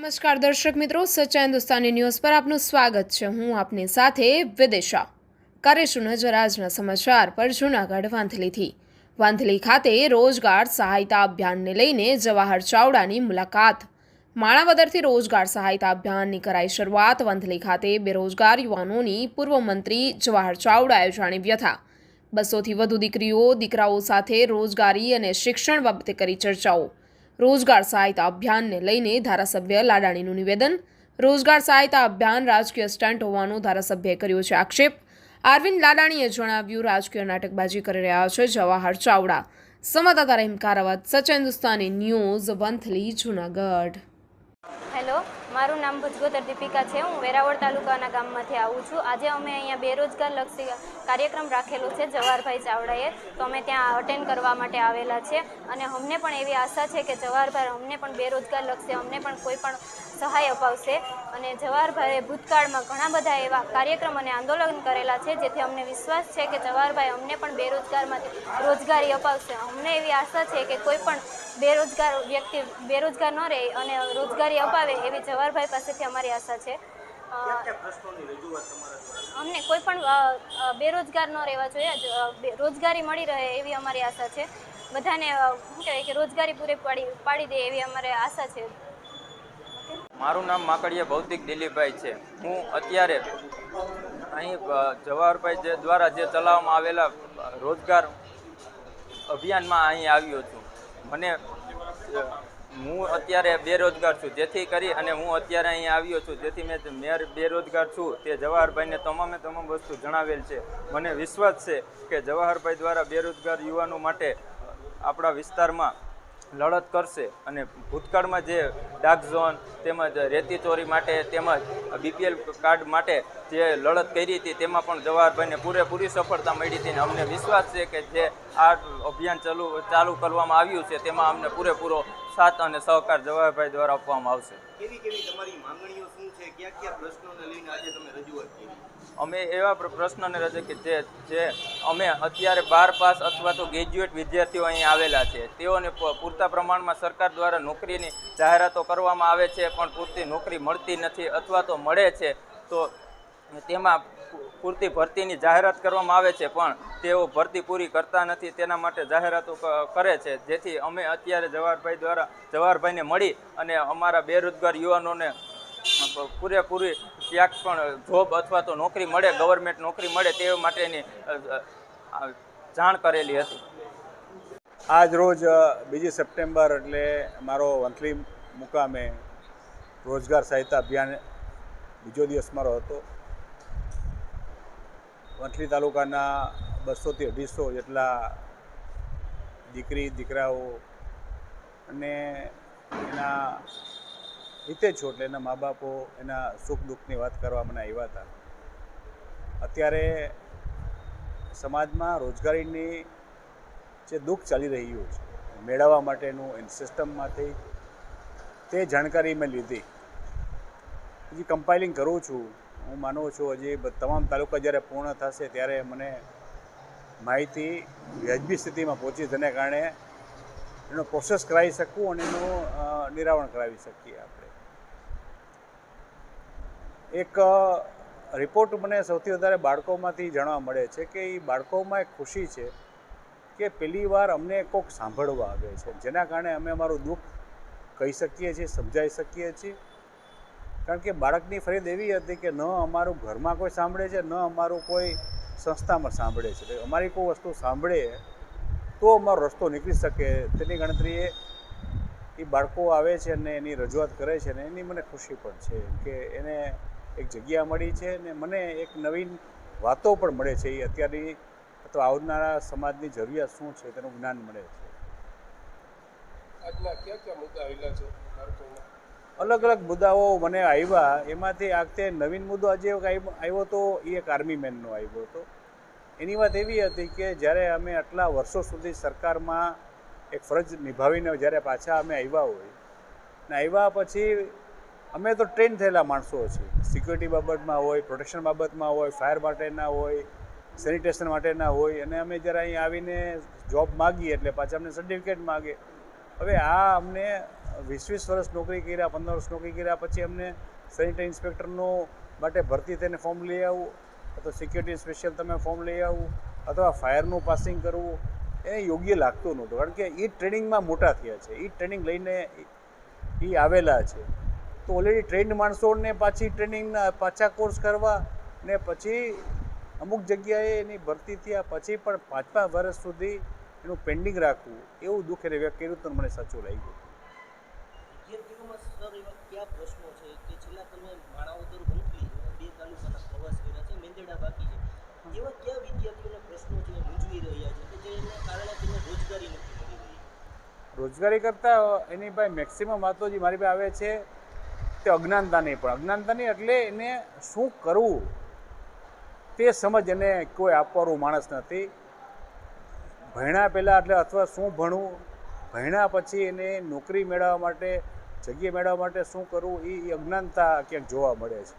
નમસ્કાર દર્શક મિત્રો, સચ્ચા હિન્દુસ્તાની ન્યૂઝ પર આપનું સ્વાગત છે. હું આપની સાથે વિદિશા. કરીશું નજર આજના સમાચાર પર જૂનાગઢ વાંથલીથી. વાંથલી ખાતે રોજગાર સહાયતા અભિયાનને લઈને જવાહર ચાવડાની મુલાકાત. માણાવદરથી રોજગાર સહાયતા અભિયાનની કરાઈ શરૂઆત વાંથલી ખાતે બેરોજગાર યુવાનોની પૂર્વ મંત્રી જવાહર ચાવડાએ જાણી વ્યથા બસોથી વધુ દીકરીઓ, દીકરાઓ સાથે રોજગારી અને શિક્ષણ બાબતે કરી ચર્ચાઓ. રોજગાર સહાયતા અભિયાનને લઈને ધારાસભ્ય લાડાણીનું નિવેદન. રોજગાર સહાયતા અભિયાન રાજકીય સ્ટન્ટ હોવાનું ધારાસભ્યએ કર્યો છે આક્ષેપ. અરવિંદ લાડાણીએ જણાવ્યું, રાજકીય નાટકબાજી કરી રહ્યા છે જવાહર ચાવડા. સંવાદદાતા રહીમ કારાવત સચ હિન્દુસ્તાની ન્યૂઝ વંથલી, જુનાગઢ. હેલો. મારું નામ ભુજગોતર દીપિકા છે. હું વેરાવળ તાલુકાના ગામમાંથી આવું છું. આજે અમે અહીંયા બેરોજગાર લક્ષી કાર્યક્રમ રાખેલો છે જવાહરભાઈ ચાવડાએ. તો અમે ત્યાં અટેન્ડ કરવા માટે આવેલા છે. અને અમને પણ એવી આશા છે કે જવાહરભાઈ અમને પણ બેરોજગાર લક્ષી, અમને પણ કોઈ પણ સહાય અપાવશે. અને જવાહરભાઈએ ભૂતકાળમાં ઘણા બધા એવા કાર્યક્રમ અને આંદોલન કરેલા છે, જેથી અમને વિશ્વાસ છે કે જવાહરભાઈ અમને પણ બેરોજગારમાંથી રોજગારી અપાવશે. અમને એવી આશા છે કે કોઈ પણ બેરોજગાર વ્યક્તિ બેરોજગાર ન રહે અને રોજગારી અપાવે એવી જવાહરભાઈ પાસેથી અમારી આશા છે. અમને કોઈ પણ બેરોજગાર ન રહેવા જોઈએ રોજગારી મળી રહે એવી અમારી આશા છે. બધાને શું કહેવાય કે રોજગારી પૂરી પાડી પાડી દે એવી અમારી આશા છે. મારું નામ માકડિયા ભૌતિક દિલીપભાઈ છે. હું અત્યારે અહીં જવાહરભાઈ જે દ્વારા જે ચલાવવામાં આવેલા રોજગાર અભિયાનમાં અહીં આવ્યો છું. મને હું અત્યારે બેરોજગાર છું. જેથી કરી અને હું અત્યારે અહીં આવ્યો છું. જેથી મેં મેર બેરોજગાર છું તે જવાહરભાઈને તમામે તમામ વસ્તુ જણાવેલ છે. મને વિશ્વાસ છે કે જવાહરભાઈ દ્વારા બેરોજગાર યુવાનો માટે આપણા વિસ્તારમાં લડત કરશે અને ભૂતકાળમાં જે ડાક ઝોન તેમજ રેતી ચોરી માટે તેમજ બીપીએલ કાર્ડ માટે જે લડત કરી હતી, તેમાં પણ જવાહરભાઈને પૂરેપૂરી સફળતા મળી હતી અને અમને વિશ્વાસ છે કે જે આ અભિયાન ચાલુ ચાલુ કરવામાં આવ્યું છે, તેમાં અમને પૂરેપૂરો સાથ અને સહકાર જવાહરભાઈ દ્વારા આપવામાં આવશે. કેવી કેવી તમારી માંગણીઓ શું છે? કયા કયા પ્રશ્નોને લઈને આજે તમે રજૂઆત કરી? અમે એવા પ્ર- પ્રશ્નોને રજૂ કે જે જે અમે અત્યારે બાર પાસ અથવા તો ગ્રેજ્યુએટ વિદ્યાર્થીઓ અહીં આવેલા છે. તેઓને પૂરતા પ્રમાણમાં સરકાર દ્વારા નોકરીની જાહેરાતો કરવામાં આવે છે પણ પૂરતી નોકરી મળતી નથી અથવા તો મળે છે તો તેમાં પૂરતી ભરતીની જાહેરાત કરવામાં આવે છે, પણ તેઓ ભરતી પૂરી કરતા નથી, તેના માટે જાહેરાતો કરે છે. જેથી અમે અત્યારે જવાહરભાઈ દ્વારા, જવાહરભાઈને મળી અને અમારા બેરોજગાર યુવાનોને પૂરેપૂરી ક્યાંક પણ જોબ અથવા તો નોકરી મળે, ગવર્મેન્ટ નોકરી મળે, તે માટેની જાણ કરેલી હતી. આજ રોજ બીજી સપ્ટેમ્બર એટલે મારો વંથલી મુકામે રોજગાર સહાયતા અભિયાન બીજો દિવસ મારો હતો. વંથલી તાલુકાના બસોથી અઢીસો જેટલા દીકરી, દીકરાઓ અને એના રીતે છો એટલે એના મા બાપો એના સુખ દુઃખની વાત કરવા મને આવ્યા હતા. અત્યારે સમાજમાં રોજગારીની જે દુઃખ ચાલી રહ્યું છે, મેળવવા માટેનું સિસ્ટમમાંથી તે જાણકારી મેં લીધી. હજી કમ્પાઇલિંગ કરું છું. હું માનું છું હજી તમામ તાલુકા જ્યારે પૂર્ણ થશે ત્યારે મને માહિતી વ્યાજબી સ્થિતિમાં પહોંચી તેને કારણે એનો પ્રોસેસ કરાવી શકું અને એનું નિરાવરણ કરાવી શકીએ આપણે. એક રિપોર્ટ મને સૌથી વધારે બાળકોમાંથી જાણવા મળે છે કે એ બાળકોમાં એક ખુશી છે કે પહેલી વાર અમને કોઈક સાંભળવા આવે છે. જેના કારણે અમે અમારું દુઃખ કહી શકીએ છીએ, સમજાવી શકીએ છીએ. કારણ કે બાળકની ફરિયાદ એવી હતી કે ન અમારું ઘરમાં કોઈ સાંભળે છે, ન અમારું કોઈ સંસ્થામાં સાંભળે છે. અમારી કોઈ વસ્તુ સાંભળે તો અમારો રસ્તો નીકળી શકે. તેની ગણતરીએ એ બાળકો આવે છે અને એની રજૂઆત કરે છે ને એની મને ખુશી પણ છે કે એને એક જગ્યા મળી છે ને મને એક નવીન વાતો પણ મળે છે. એ અત્યારની અથવા આવનારા સમાજની જરૂરિયાત શું છે તેનું જ્ઞાન મળે છે. આજના કયા કયા મુદ્દા આવેલા છે અલગ અલગ મુદ્દાઓ મને આવ્યા. એમાંથી આખતે નવીન મુદ્દો આજે આવ્યો તો એ એક આર્મી મેનનો આવ્યો હતો. એની વાત એવી હતી કે જ્યારે અમે આટલા વર્ષો સુધી સરકારમાં એક ફરજ નિભાવીને જ્યારે પાછા અમે આવ્યા હોય, ને આવ્યા પછી અમે તો ટ્રેન થયેલા માણસો છીએ. સિક્યુરિટી બાબતમાં હોય પ્રોટેક્શન બાબતમાં હોય ફાયર માટેના હોય સેનિટેશન માટેના હોય, અને અમે જ્યારે અહીં આવીને જોબ માગીએ એટલે પાછા અમને સર્ટિફિકેટ માગે. હવે આ અમને વીસ વીસ વર્ષ નોકરી કર્યા, પંદર વર્ષ નોકરી કર્યા, પછી અમને સેનિટરી ઇન્સ્પેક્ટરનો માટે ભરતી થઈને ફોર્મ લઈ આવવું અથવા સિક્યુરિટી સ્પેશિયલ તમે ફોર્મ લઈ આવવું અથવા ફાયરનું પાસિંગ કરવું, એ યોગ્ય લાગતું નહોતું. કારણ કે એ ટ્રેનિંગમાં મોટા થયા છે. એ ટ્રેનિંગ લઈને એ આવેલા છે. તો ઓલરેડી ટ્રેન્ડ માણસોને પાછી ટ્રેનિંગના પાછા કોર્સ કરવા ને પછી અમુક જગ્યાએ એની ભરતી થયા પછી પણ પાંચ પાંચ વર્ષ સુધી એનું પેન્ડિંગ રાખવું, એવું દુઃખ એને વ્યક્ત કર્યું તો મને સાચું લાગ્યું. કયા પ્રશ્નો છે કે છેલ્લા તમે માણાવદર વંથલી બે તાલુકાના પ્રવાસ કર્યા છે મેંદરડા બાકી છે. એવા કયા વિદ્યાર્થીઓના પ્રશ્નો છે મૂંઝવી રહ્યા છે કે જેના કારણે તેમને રોજગારી નથી મળી રહી? રોજગારી કરતાં એની ભાઈ મેક્સિમમ વાતો જે મારી પાસે આવે છે તે અજ્ઞાનતા નહીં પણ. અજ્ઞાનતા નહીં એટલે એને શું કરવું? તે સમજ એને કોઈ આપવાનું માણસ નથી. ભણ્યા પહેલાં એટલે અથવા શું ભણવું? ભણ્યા પછી એને નોકરી મેળવવા માટે જગ્યા મેળવવા માટે શું કરવું એ અજ્ઞાનતા ક્યાંક જોવા મળે છે.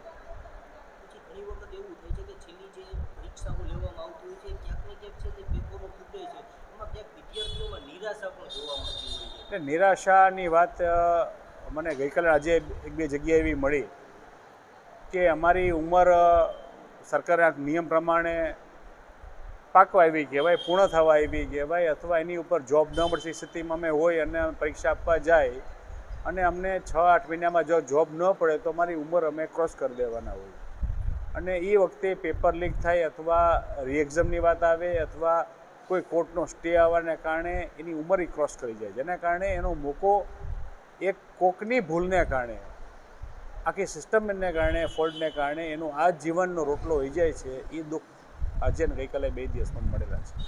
ઘણી વખત એવું થાય છે કે છેલ્લી જે પરીક્ષાઓ લેવામાં આવતી હોય છે ક્યાંક ને ક્યાંક છે તે પેપરો ફૂટે છે. એમાં ક્યાંક વિદ્યાર્થીઓમાં નિરાશા પણ જોવા મળતી હોય છે. એટલે નિરાશાની વાત મને ગઈકાલે આજે એક બે જગ્યાએ એવી મળી કે અમારી ઉંમર સરકારના નિયમ પ્રમાણે પાકવા આવી કહેવાય પૂર્ણ થવા આવી કહેવાય અથવા એની ઉપર જોબ ન મળતી સ્થિતિમાં અમે હોય અને પરીક્ષા આપવા જાય અને અમને છ આઠ મહિનામાં જો જોબ ન પડે તો અમારી ઉંમર અમે ક્રોસ કરી દેવાના હોય. અને એ વખતે પેપર લીક થાય અથવા રિએક્ઝામની વાત આવે અથવા કોઈ કોર્ટનો સ્ટે આવવાને કારણે એની ઉંમર ક્રોસ કરી જાય. જેના કારણે એનો મોકો એક કોકની ભૂલને કારણે, આખી સિસ્ટમને કારણે ફોલ્ટને કારણે એનો આ જીવનનો રોટલો હોઈ જાય છે. એ દુઃખ આજે ગઈકાલે બે દિવસમાં મળેલા છે.